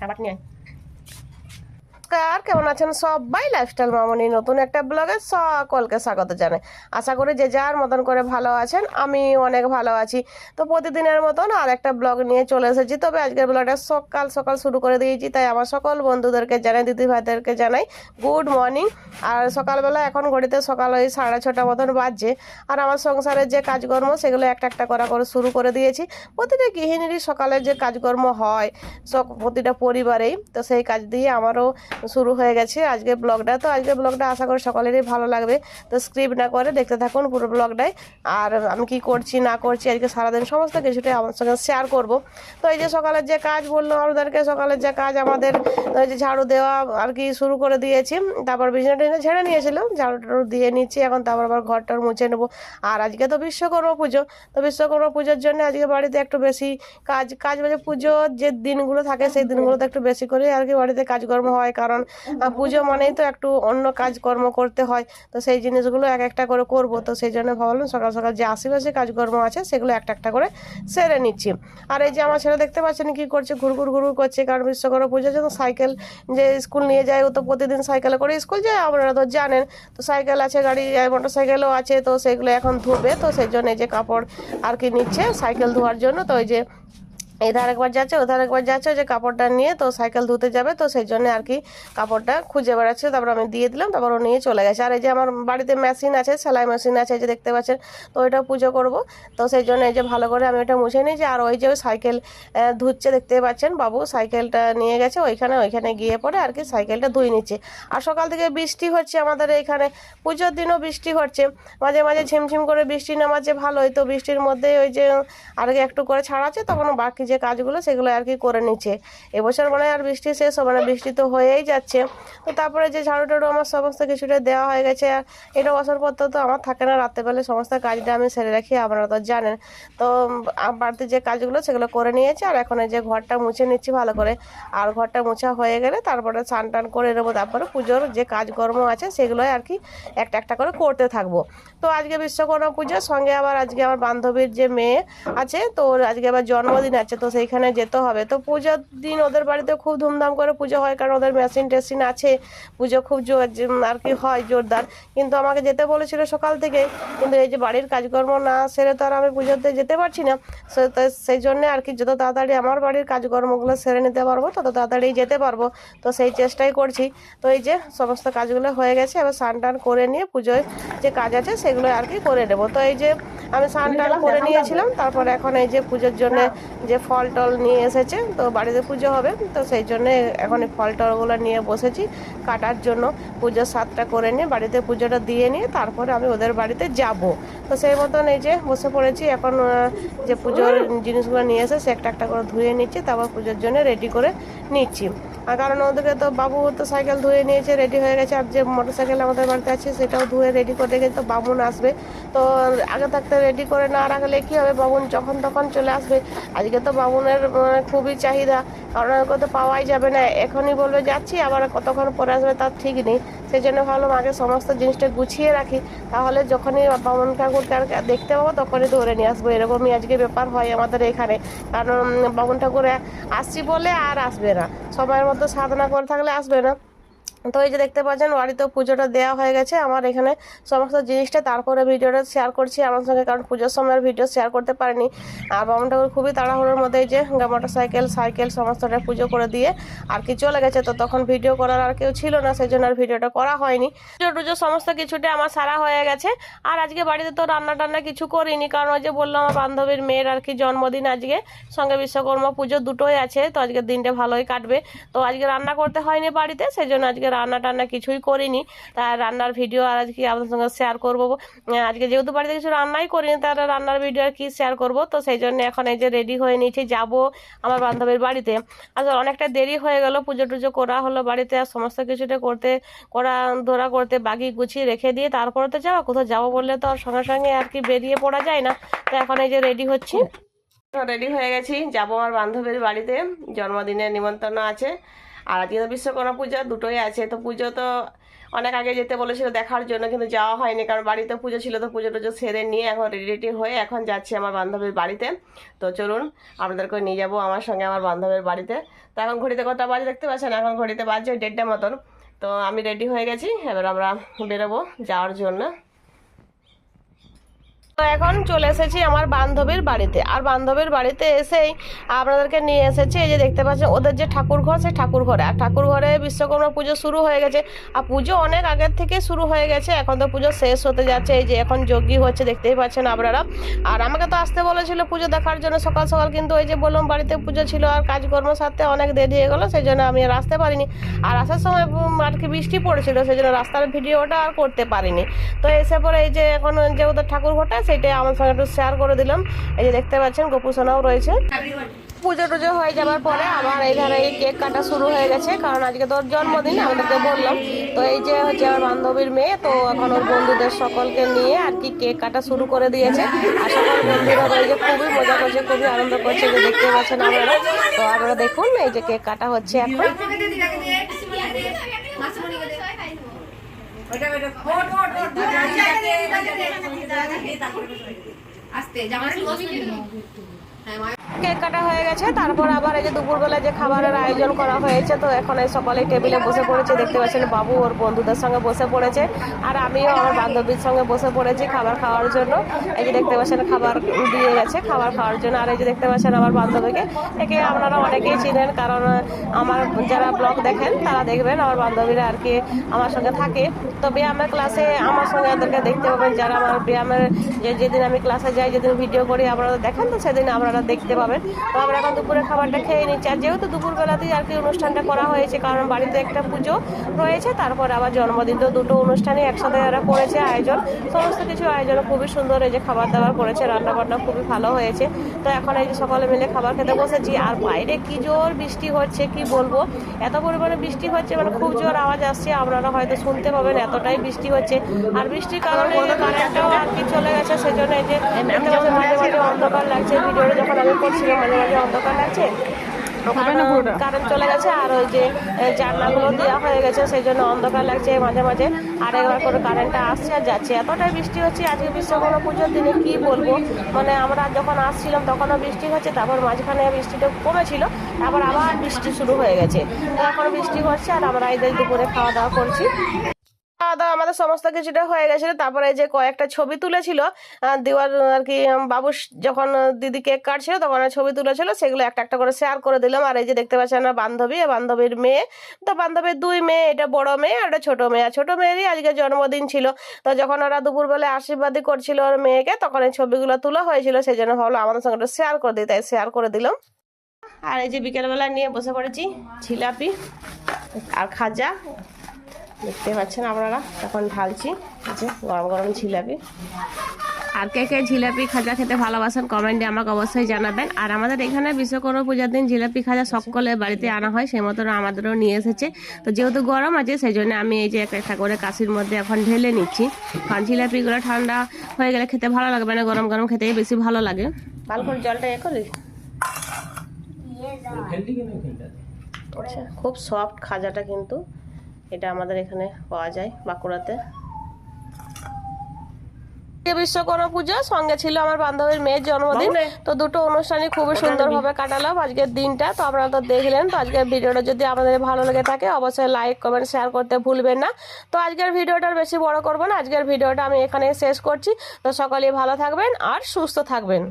খাবার নিয়ে আয়। নমস্কার, কেমন আছেন সবাই? লাইফস্টাইল মামনি, নতুন একটা ব্লগে সকলকে স্বাগত জানাই। আশা করি যে যার মতন করে ভালো আছেন আমি অনেক ভালো আছি। তো প্রতিদিনের মতন আর একটা ব্লগ নিয়ে চলে এসেছি। তবে আজকের ব্লগটা সকাল সকাল শুরু করে দিয়েছি, তাই আমার সকল বন্ধুদেরকে জানাই, দিদি ভাইদেরকে জানাই গুড মর্নিং আর সকালবেলা এখন ঘড়িতে সকাল ওই সাড়ে ছটা মতন বাজছে। আর আমার সংসারের যে কাজকর্ম, সেগুলো একটা একটা করা করে শুরু করে দিয়েছি। প্রতিটা গৃহিণীরই সকালে যে কাজকর্ম হয় সব প্রতিটা পরিবারেই, তো সেই কাজ দিয়ে আমারও শুরু হয়ে গেছে আজকে ব্লগটা তো আজকে ব্লগটা আশা করি সকলেরই ভালো লাগবে। তো স্ক্রিপ্ট না করে দেখতে থাকুন পুরো ব্লগটাই আর আমি কি করছি, না করছি, আজকে সারাদিন সমস্ত কিছুটাই আমার সঙ্গে শেয়ার করব। তো এই যে সকালের যে কাজ বলল আপনাদেরকে সকালের যে কাজ আমাদের ওই যে ঝাড়ু দেওয়া আর কি শুরু করে দিয়েছি। তারপর বিছানা টিছানা ঝেড়ে নিয়েছিলাম ঝাড়ু টাড়ু দিয়ে নিচ্ছি। এখন তারপর আবার ঘরটার মুছে নেব। আর আজকে তো বিশ্বকর্মা পুজো, তো বিশ্বকর্মা পুজোর জন্য আজকে বাড়িতে একটু বেশি কাজ কাজ বলে পুজোর যে দিনগুলো থাকে, সেই দিনগুলোতে একটু বেশি করে আর কি বাড়িতে কাজকর্ম হয়। কারণ আহ, পুজো মানেই তো একটু অন্য কাজকর্ম করতে হয়। তো সেই জিনিসগুলো এক একটা করে করব। তো সেই জন্য ভাবলাম সকাল সকাল যে আশেপাশে কাজকর্ম আছে সেগুলো একটা একটা করে সেরে নিচ্ছি। আর এই যে আমার ছেলে দেখতে পাচ্ছেন কি করছে ঘুরঘুর ঘুরঘুর করছে কারণ বিশ্বকর্মা পুজোর জন্য সাইকেল যে স্কুল নিয়ে যায় ও তো প্রতিদিন সাইকেলে করে স্কুল যায় আপনারা তো জানেন। তো সাইকেল আছে গাড়ি মোটর সাইকেলও আছে তো সেগুলো এখন ধুবে। তো সেই জন্য এই যে কাপড় আর কি নিচ্ছে সাইকেল ধোয়ার জন্য। তো ওই যে এধার একবার যাচ্ছে, ওধার একবার যাচ্ছে যে কাপড়টা নিয়ে তো সাইকেল ধুতে যাবে, তো সেই জন্য আর কি কাপড়টা খুঁজে বেড়াচ্ছে। তারপর আমি দিয়ে দিলাম, তারপর ও নিয়ে চলে গেছে। আর এই যে আমার বাড়িতে মেশিন আছে, সেলাই মেশিন আছে যে দেখতে পাচ্ছেন, তো ওইটা পুজো করব। তো সেই জন্য এই যে ভালো করে আমি ওটা মুছে নিয়েছি। আর ওই যে ওই সাইকেল ধুচ্ছে, দেখতে পাচ্ছেন বাবু, সাইকেলটা নিয়ে গেছে, ওইখানে ওইখানে গিয়ে পরে আর কি সাইকেলটা ধুয়ে নিচ্ছে। আর সকাল থেকে বৃষ্টি হচ্ছে আমাদের এখানে, পুজোর দিনও বৃষ্টি হচ্ছে। মাঝে মাঝে ঝিমঝিম করে বৃষ্টি নামাচ্ছে, ভালোই। তো বৃষ্টির মধ্যে ওই যে আর একটু করে ছাড়াচ্ছে তখন বাকি যে কাজগুলো সেগুলো আর কি করে নিচ্ছে। এবছর মানে আর বৃষ্টি শেষ হবে না, বৃষ্টি তো হয়েই যাচ্ছে। তো তারপরে যে ঝাড়ু টাড়ু আমার সমস্ত কিছুটা দেওয়া হয়ে গেছে। আর এটা বছরপত্র তো আমার থাকে না, রাত্রেবেলা সমস্ত কাজটা আমি সেরে রাখি, আপনারা তো জানেন। তো বাড়িতে যে কাজগুলো সেগুলো করে নিয়েছি, আর এখন যে ঘরটা মুছে নিচ্ছি ভালো করে। আর ঘরটা মোছা হয়ে গেলে তারপরে স্নান টান করে নেব, তারপরে পুজোর যে কাজকর্ম আছে সেগুলো আর কি একটা একটা করে করতে থাকব। তো আজকে বিশ্বকর্মা পুজোর সঙ্গে আবার আজকে আমার বান্ধবীর যে মেয়ে আছে, তো আজকে আবার জন্মদিন আছে তো সেইখানে যেতে হবে। তো পুজোর দিন ওদের বাড়িতে খুব ধুমধাম করে পুজো হয় কারণ ওদের মেশিন টেশিন আছে। পুজো খুব জোর আর কি হয় জোরদার। কিন্তু আমাকে যেতে বলেছিল সকাল থেকে কিন্তু এই যে বাড়ির কাজকর্ম না সেরে তো আর আমি পুজোতে যেতে পারছি না। সে- তো সেই জন্যে আর কি যত তাড়াতাড়ি আমার বাড়ির কাজকর্মগুলো সেরে নিতে পারব তত তাড়াতাড়ি যেতে পারব। তো সেই চেষ্টাই করছি। তো এই যে সমস্ত কাজগুলো হয়ে গেছে এবার স্নান টান করে নিয়ে পুজোয় যে কাজ আছে সেগুলো আর কি করে নেব। তো এই যে আমি স্নান টান করে নিয়েছিলাম তারপর এখন এই যে পুজোর জন্য যে ফল টল নিয়ে এসেছে, তো বাড়িতে পুজো হবে, তো সেই জন্য এখন এই ফল টলগুলো নিয়ে বসেছি কাটার জন্য। পুজোর সাতটা করে নিয়ে বাড়িতে পুজোটা দিয়ে নিয়ে তারপরে আমি ওদের বাড়িতে যাব। তো সেই মতন এই যে বসে পড়েছি, এখন যে পুজোর জিনিসগুলো নিয়ে এসে সে একটা একটা করে ধুয়ে নিচ্ছি, তারপর পুজোর জন্য রেডি করে নিচ্ছি। আর কারণ ওদেরকে তো বাবু তো সাইকেল ধুয়ে নিয়েছে রেডি হয়ে গেছে, আর যে মোটর সাইকেল আমাদের বাড়িতে আছে সেটাও ধুয়ে রেডি করে রেখেছে তো বামুন আসবে। তো আগে থাকতে রেডি করে না রাখলে কী হবে, বাবুন যখন তখন চলে আসবে। আজকে তো বামুনের মানে খুবই চাহিদা। কারণ ওকে তো পাওয়াই যাবে না। এখনই বলবে, যাচ্ছি। আবার কতক্ষণ পরে আসবে তার ঠিক নেই। সেই জন্য ভাবলাম, আগে সমস্ত জিনিসটা গুছিয়ে রাখি। তাহলে যখনই বামুন ঠাকুরকে আর দেখতে পাবো, তখনই ধরে নিয়ে আসব। এরকমই আজকে ব্যাপার হয় আমাদের এখানে। কারণ, বামুন ঠাকুর, আসছি বলে আর আসবে না। সময়ের মতো সাধনা করে থাকলে আসবে না। তো এই যে দেখতে পাচ্ছেন বাড়িতে পুজোটা দেওয়া হয়ে গেছে। আমার এখানে সমস্ত জিনিসটা, তারপরে ভিডিওটা শেয়ার করছি আমার সঙ্গে, কারণ পুজোর সময়ের ভিডিও শেয়ার করতে পারিনি। আর বামন ঠাকুর খুবই তাড়াহুড়োর মধ্যে যে মোটর সাইকেল সাইকেল সমস্তটা পুজো করে দিয়ে আর কি চলে গেছে। তো তখন ভিডিও করার আর কেউ ছিল না সেই জন্য আর ভিডিওটা করা হয়নি। পুজো টুজো সমস্ত কিছুটা আমার সারা হয়ে গেছে। আর আজকে বাড়িতে তো রান্না টান্না কিছু করিনি, কারণ ওই যে বললাম, আমার বান্ধবীর মেয়ের আর কি জন্মদিন আজকে। সঙ্গে বিশ্বকর্মা পুজো দুটোই আছে, তো আজকের দিনটা ভালোই কাটবে। তো আজকে রান্না করতে হয়নি বাড়িতে সেই জন্য আজকে রান্না টান্না কিছুই করিনি। তার রান্নার ভিডিও আর আজকে আপনার সঙ্গে শেয়ার করব। আজকে যেহেতু বাড়িতে কিছু রান্নাই করিনি তার রান্নার ভিডিও আর কি শেয়ার করব? তো সেই জন্য এখন এই যে রেডি হয়ে নিয়েছি, যাব আমার বান্ধবীর বাড়িতে। আসলে অনেকটা দেরি হয়ে গেল পুজো টুজো করা হলো বাড়িতে, আর সমস্ত কিছুটা করতে, করা, ধরা করতে বাকি গুছিয়ে রেখে দিয়ে তারপরে তো যাওয়া কোথাও যাব বললে তো আর সঙ্গে সঙ্গে আর কি বেরিয়ে পড়া যায় না। তো এখন এই যে রেডি হচ্ছি। রেডি হয়ে গেছি, যাব আমার বান্ধবীর বাড়িতে। জন্মদিনের নিমন্ত্রণ আছে। আর আজকে তো বিশ্বকর্মা পুজো, দুটোই আছে। তো পুজো তো অনেক আগে যেতে বলেছিল দেখার জন্য, কিন্তু যাওয়া হয়নি। কারণ বাড়িতে পুজো ছিল, তো পুজো টুজো সেরে নিয়ে এখন রেডি হয়ে এখন যাচ্ছি আমার বান্ধবীর বাড়িতে। তো চলুন, আপনাদেরকে নিয়ে যাব আমার সঙ্গে আমার বান্ধবীর বাড়িতে। তো এখন ঘড়িতে কটা বাজে দেখতে পাচ্ছেন? এখন ঘড়িতে ওই দেড়টা মতন। তো আমি রেডি হয়ে গেছি, এবার আমরা বেরোবো যাওয়ার জন্য। তো এখন চলে এসেছি আমার বান্ধবীর বাড়িতে। আর বান্ধবীর বাড়িতে এসেই আপনাদেরকে নিয়ে এসেছি, এই যে দেখতে পাচ্ছেন, ওদের যে ঠাকুর ঘর, সেই ঠাকুর ঘরে। আর ঠাকুর ঘরে বিশ্বকর্মা পুজো শুরু হয়ে গেছে। আর পুজো অনেক আগের থেকে শুরু হয়ে গেছে, এখন তো পুজো শেষ হতে যাচ্ছে, এই যে এখন যজ্ঞি হচ্ছে, দেখতেই পাচ্ছেন আপনারা। আর আমাকে তো আসতে বলেছিল পুজো দেখার জন্য সকাল সকাল, কিন্তু ওই যে বললাম বাড়িতে পুজো ছিল আর কাজকর্ম সাথে অনেক দেরি হয়ে গেলো, সেই জন্য আমি আর আসতে পারিনি। আর আসার সময় আর কি বৃষ্টি পড়েছিল, সেই জন্য রাস্তার ভিডিওটা আর করতে পারিনি। তো এসে পরে এই যে এখন যে ওদের ঠাকুর ঘরটা সেটাই আমার সঙ্গে একটু শেয়ার করে দিলাম। এই যে দেখতে পাচ্ছেন গোপুসোনাও রয়েছে। পুজো টুজো হয়ে যাওয়ার পরে আমার এইখানে এই কেক কাটা শুরু হয়ে গেছে, কারণ আজকে তোর জন্মদিন, আমাদেরকে বললাম। তো এই যে হচ্ছে আমার বান্ধবীর মেয়ে, তো এখন ওর বন্ধুদের সকলকে নিয়ে আর কি কেক কাটা শুরু করে দিয়েছে। আর সকল বন্ধুরা যে খুবই মজা করছে, খুবই আনন্দ করছে, যে দেখতে পাচ্ছেন আপনারা। তো আপনারা দেখুন, এই যে কেক কাটা হচ্ছে এখন। আস্তে জামা কেক কাটা হয়ে গেছে, তারপর আবার এই যে দুপুরবেলা যে খাবারের আয়োজন করা হয়েছে, তো এখন এই সকালে টেবিলে বসে পড়েছে, দেখতে পাচ্ছেন বাবু ওর বন্ধুদের সঙ্গে বসে পড়েছে, আর আমিও আমার বান্ধবীর সঙ্গে বসে পড়েছি খাবার খাওয়ার জন্য। এই যে দেখতে পাচ্ছেন খাবার দিয়ে গেছে খাবার খাওয়ার জন্য, আর এই যে দেখতে পাচ্ছেন আমার বান্ধবীকে। একে আপনারা অনেকেই চিনেন, কারণ আমার যারা ব্লগ দেখেন, তারা দেখবেন আমার বান্ধবীরা আর কি আমার সঙ্গে থাকে। তো ব্যায়ামের ক্লাসে আমার সঙ্গে ওদেরকে দেখতে পাবেন, যারা আমার ব্যায়ামের যেদিন আমি ক্লাসে যাই, যেদিন ভিডিও করি, আপনারা দেখেন তো, সেদিন আপনারা দেখতে পাবেন। তো আমরা এখন দুপুরে খাবারটা খেয়ে নিচ্ছি। আর যেহেতু দুপুরবেলাতেই আর কি অনুষ্ঠানটা করা হয়েছে, কারণ বাড়িতে একটা পুজো রয়েছে, তারপর আবার জন্মদিন। তো দুটো অনুষ্ঠানই একসাথে এরা করেছে আয়োজন। সমস্ত কিছু আয়োজন খুবই সুন্দর এই যে খাবার দাবার করেছে রান্না বান্না খুবই ভালো হয়েছে। তো এখন এই যে সকালে মিলে খাবার খেতে বসেছি। আর বাইরে কি জোর বৃষ্টি হচ্ছে, কি বলব? এত পরিমাণে বৃষ্টি হচ্ছে মানে খুব জোর আওয়াজ আসছে। আপনারা হয়তো শুনতে পাবেন এতটাই বৃষ্টি হচ্ছে। আর বৃষ্টির কারণে কারেন্টটাও আর কি চলে গেছে, সেজন্য এই যে মাঝে মাঝে অন্ধকার লাগছে। ভিডিওটা যখন আমি করছিলাম মাঝে মাঝে অন্ধকার লাগছে। কারেন্ট চলে গেছে আর ওই যে জানলাগুলো দেওয়া হয়ে গেছে সেই জন্য অন্ধকার লাগছে মাঝে মাঝে। আর একবার করে কারেন্টটা আসছে আর যাচ্ছে। এতটাই বৃষ্টি হচ্ছে আজকে বিশ্বকর্মা পুজোর দিনে কি বলব? মানে আমরা যখন আসছিলাম তখনও বৃষ্টি হচ্ছে তারপর মাঝখানে বৃষ্টিটা কমেছিল তারপর আবার বৃষ্টি শুরু হয়ে গেছে। তো এখন বৃষ্টি হচ্ছে আর আমরা এদের দুপুরে খাওয়া দাওয়া করছি। দাওয়া আমাদের সমস্ত কিছুটা হয়ে গেছিল। তারপরে যে কয়েকটা ছবি তুলেছিল দেওয়ার, আর কি বাবু যখন দিদি কেক কাটছিল, তখন ছবি তুলেছিল, সেগুলো একটা একটা করে শেয়ার করে দিলাম। আর এই যে দেখতে পাচ্ছেন আমার বান্ধবী বান্ধবীর মেয়ে। তো বান্ধবীর দুই মেয়ে, এটা বড় মেয়ে আর এটা ছোট মেয়ে। আর ছোট মেয়েরই আজকে জন্মদিন ছিল। তো যখন ওরা দুপুরবেলায় আশীর্বাদী করছিল ওর মেয়েকে, তখন এই ছবিগুলো তোলা হয়েছিল। সেই জন্য ভাবলো আমাদের সঙ্গে শেয়ার করে দিই, তাই শেয়ার করে দিলাম। আর এই যে বিকেলবেলা নিয়ে বসে পড়েছি জিলাপি আর খাজা। দেখতে পাচ্ছেন আপনারা এখন ঢালছি যে গরম গরম জিলাপি আর কে কে জিলাপি খাজা খেতে ভালোবাসেন কমেন্টে আমাকে অবশ্যই জানাবেন। আর আমাদের এখানে বিশ্বকর্মা পূজার দিন জিলাপি খাজা সকলে বাড়িতে আনা হয় সেই মতন আমাদেরও নিয়ে এসেছে। তো যেহেতু গরম আছে সেই জন্য আমি এই যে একটা একটা করে কাশির মধ্যে এখন ঢেলে নিচ্ছি। কারণ জিলাপিগুলো ঠান্ডা হয়ে গেলে খেতে ভালো লাগবে না গরম গরম খেতেই বেশি ভালো লাগে। ভালো করে জলটা এ করি আচ্ছা খুব সফট খাজাটা কিন্তু। এটা আমাদের এখানে পাওয়া যায় বাঁকুড়াতে। বিশ্বকর্মা পুজো সঙ্গে ছিল আমার বান্ধবীর মেয়ের জন্মদিন। তো দুটো অনুষ্ঠানই খুবই সুন্দরভাবে কাটালাম আজকের দিনটা। তো আপনারা তো দেখলেন তো আজকের ভিডিওটা যদি আমাদের ভালো লেগে থাকে অবশ্যই লাইক কমেন্ট শেয়ার করতে ভুলবেন না। তো আজকের ভিডিওটা বেশি বড় করব না। আজকের ভিডিওটা আমি এখানে শেষ করছি। তো সকলেই ভালো থাকবেন আর সুস্থ থাকবেন।